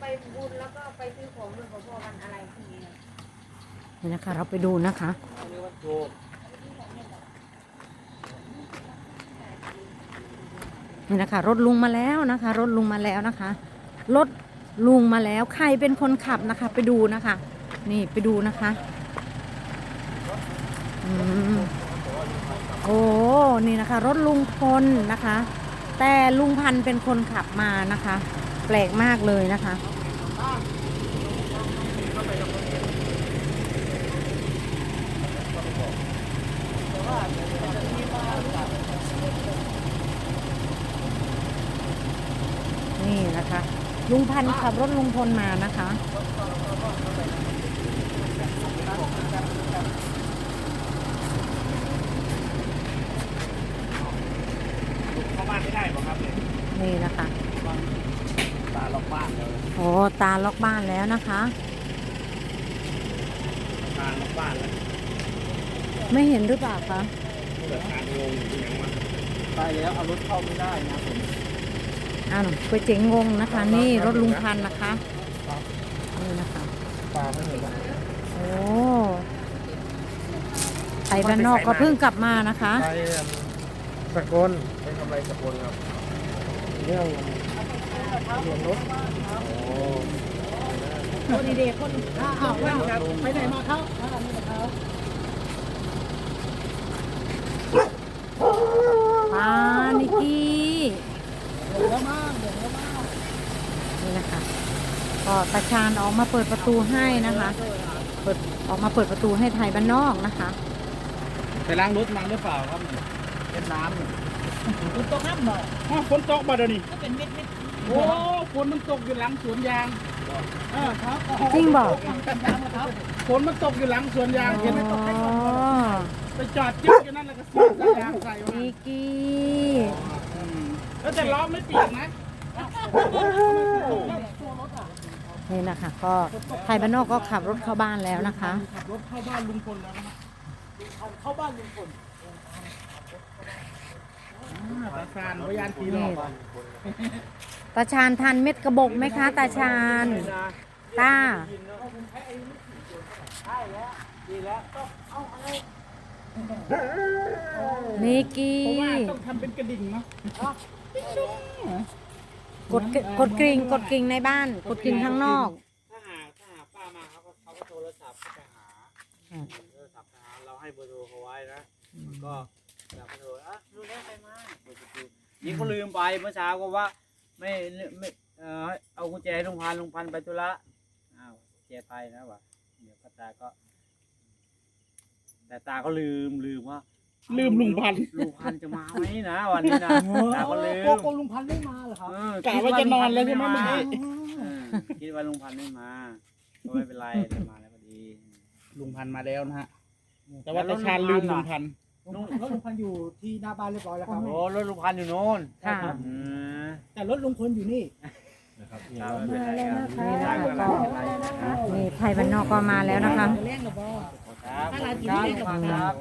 ไปบุญแล้วก็ไปซื้อของด้วยของพ่อวันอะไรพรุ่นี้นะนี่นะคะ เราไปดูนะคะ นี่นะคะ รถลุงมาแล้วนะคะ รถลุงมาแล้วนะคะ รถลุงมาแล้วใครเป็นคนขับนะคะ ไปดูนะคะ นี่ไปดูนะคะอืมโอ้นี่นะคะ รถลุงพลนะคะ แต่ลุงพันเป็นคนขับมานะคะ แปลกมากเลยนะคะ นี่นะคะ ลุงพันธ์ขับรถลุงพลมานะคะเข้าบ้านไม่ได้หรอครับนี่นะคะ ตาล็อกบ้านเลย โอ้ตาล็อกบ้านแล้วนะคะ ตาล็อกบ้านแล้วไม่เห็นหรือเปล่าคะเกิดการงงอยู่อย่างมันตายแล้วเอารถเข้าไม่ได้นะผมอ้าวก๋วยเจ๋งงงนะคะ นี่รถลุงพันธุ์นะคะนี่นะคะปลาไม่เห็นหรอกโอ้ไทยบ้านนอกก็เพิ่งกลับมานะคะ ไปสกลไปทำอะไรสกลครับ เรื่องเรื่องรถโอ้ คนเด็กคนอ้าวไปไหนมาเขาปานิกกี้นี่นะคะก็ตาชาญออกมาเปิดประตูให้นะคะ เปิดออกมาเปิดประตูให้ไทยบ้านนอกนะคะไปล้างรถมาหรือเปล่าครับเนี่ยเป็นน้ำเนี่ยฝนตกน้ำบ่อ้าวฝนตกมาเดี๋ยวนี้ก็เป็นเม็ดเม็ด โอ้ฝนมันตกอยู่หลังสวนยางเออครับจริงบอกครับฝนมันตกอยู่หลังสวนยางเห็นไหมอ๋อไปจอดจิ๊กอยู่นั่นแล้วก็เสียบสายยางใส่มานิกกี้อืมแล้วแต่ล้อไม่เปียกนะนี่นะคะก็ไทยบ้านนอกก็ขับรถเข้าบ้านแล้วนะคะ ขับรถเข้าบ้านลุงพลแล้วนะฮะเข้าบ้านลุงพลอ่า ตาชาญพยานตีหลอกอะตาชาญทานเม็ดกระบอกไหมคะตาชาญตานิกกี้เพราะว่าต้องทำเป็นกระดิ่งเนาะกดกกดกริ่งกดกริ่งในบ้าน กดกริ่งข้างนอกถ้าหาถ้าหาป้ามาเขาก็เขาก็โทรศัพท์ไปหาอืมโทรศัพท์ไปหาเราให้เบอร์โทรเขาไว้นะมันก็ อยากไปโทรอะรู้แล้วใครมาเปิดประตูนี่เขาลืมไปเมื่อเช้าก็ว่า ไม่ไม่เออเอากุญแจให้ลุงพันธุ์ลุงพันธุ์ไปธุระอ้าวกุญแจไปนะวะเดี๋ยวป้าตาก็ แต่ตาก็ลืมลืมว่าลืมลุงพันลุงพันธุ์จะมาไหมนะวันนี้นะตาก็ลืโกมโกลุงพันธุ์ไม่มาเหรอครับเออกะว่าจะนอนแล้วใช่ไหมเมื่อกี้คิดว่าลุงพันธุ์ไม่มาก็ไม่เป็นไรได้มาแล้วพอดีลุงพันธุ์มาแล้วนะฮะแต่ว่าตาชาญลืมลุงพันธุ์ ลุงรถลุงพันธุ์อยู่ที่หน้าบ้านเรียบร้อยแล้วครับ โอ้รถลุงพันธุ์อยู่โน่นค่ะ อืม แต่รถลุงพลอยู่นี่ครับไม่เป็นไรครับนี่นะคะก็นี่ไทยบ้านนอกก็มาแล้วนะคะแรงหรือบ่ครับถ้าเราอยู่ที่นี่ก็ครับ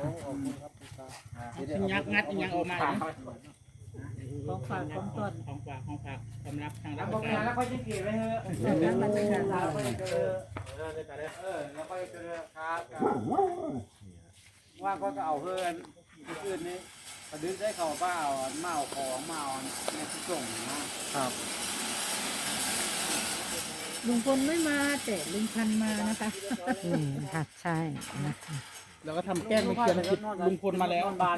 งัดงัดยังออกมาอีกของฝากของต้นของฝากของฝากสำหรับทางแล้ราวชบางการงานแล้วค่อยจะเก็บไว้เถอะเออแล้วมันจะเกิดแล้วค่อยจะเจอเออเออแล้วค่อยจะเจอครับ ว่าก็จะเอาเพื่อนคืนนี้ประดึกได้เขาบ้าเอามาเอาของมาเอาในที่ส่งนะครับ ลุงพลไม่มาแต่ลุงพันธุ์มานะคะนี่ค่ะใช่นะคะแล้วก็ทำแก้มไม่เขียนผิดลุงพลมาแล้วบ้าน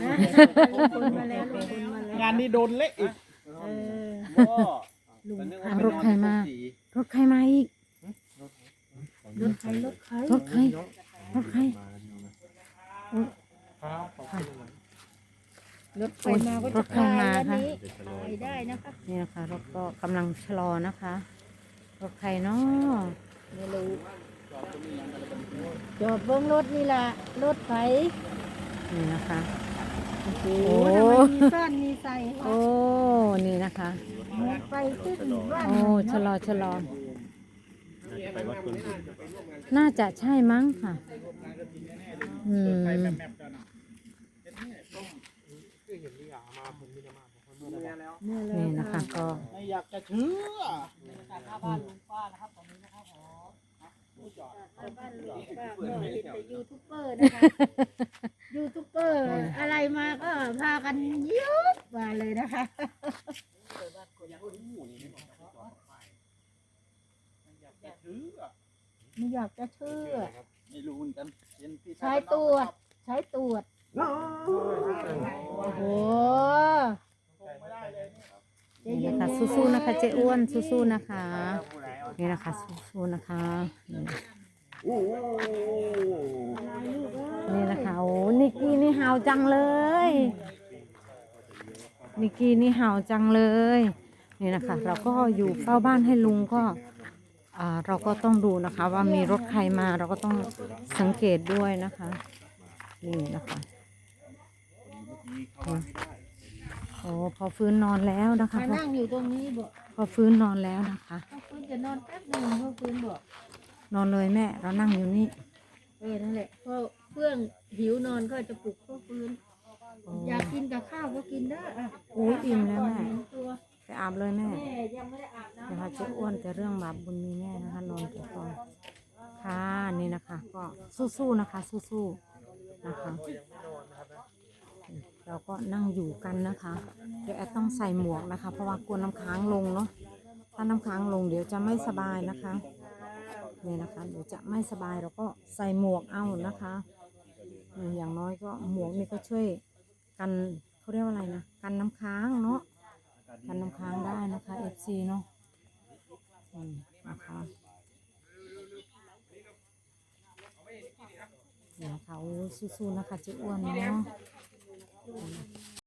ลุงพลมาแล้วลุงพลมาแล้วงานนี้โดนเละอีกเออก็ลุงอะรถใครมารถใครมาอีกรถใครรถใครรถใครรถใคร รถใครมาก็รจะถใครมาคะไปได้นะคะนี่นะคะรถก็กำลังชะลอนะคะรถใครเนาะไม่รู้จอดเบิ้งรถนี่แหละรถไฟนี่นะคะ โอ้โหโอ้ทำไมมีซ่อนมีใส่โอ้นี่นะคะรถไฟขึ้นบ้านโอ้ชะลอชะลอ น่าจะใช่มั้งค่ะ อืมนี่แหละนี่นะคะก็ ไม่อยากจะเชื่อบ้านลุงป้านะครับตอนนี้นะครับผมบ้านหลวงป้าก็เห็นแต่ยูทูบเบอร์นะคะ ยูทูบเบอร์อะไรมาก็พากันยุบมาเลยนะคะ ไม่อยากจะเชื่อ ไม่รู้เหมือนกันเห็นพี่ใช้ตรวจ ใช้ตรวจ โอ้โหใจเย็นี่นนะคะๆสู้ๆนะคะเจ๊อ้วนสู้ๆนะคะนี่นะคะสู้ๆนะคะนี่นะคะโอ้นิกกี้นี่เห่าจังเลยนิกกี้นี่เห่าจังเลยนี่นะคะ เราก็อยู่เฝ้าบ้านให้ลุงก็อ่า เราก็ต้องดูนะคะ ว่ามีรถใครมาเราก็ต้องสังเกตด้วยนะคะ นี่นะคะโอ้พอฟื้นนอนแล้วนะคะมาพอนั่งอยู่ตรงนี้บอกพอฟื้นนอนแล้วนะคะพ่อฟื้นจะนอนแป๊บหนึ่งพ่อฟื้นบอกนอนเลยแม่ เรานั่งอยู่นี่เออนั่นแหละพ่อเพื่องหิวนอนก็จะปลุกพ่อฟื้นโอ้อยากกินกับข้าวก็กินได้อะโอ้ยอิ่มแล้วแม่เห็นตัว ไปอาบเลยแม่แม่ยังไม่ได้อาบน้ำนะคะเจ๊อ้วนแต่เรื่องบาปบุญมีแน่นะคะนอนเก็บก่อนค่ะนี่นะคะ ก็สู้ๆนะคะ สู้ๆนะคะ เราก็นั่งอยู่กันนะคะ เดี๋ยวแอดต้องใส่หมวกนะคะ เพราะว่ากลัวน้ำค้างลงเนาะถ้าน้ำค้างลงเดี๋ยวจะไม่สบายนะคะนี่นะคะเดี๋ยวจะไม่สบายเราก็ใส่หมวกเอานะคะอืมอย่างน้อยก็หมวกนี่ก็ช่วยกันเขาเรียกว่าอะไรนะกันน้ำค้างเนาะ กันน้ำค้างได้นะคะ FC เนาะอืมนะคะนี่นะคะโอ้สู้ๆนะคะจะอ้วนเนาะ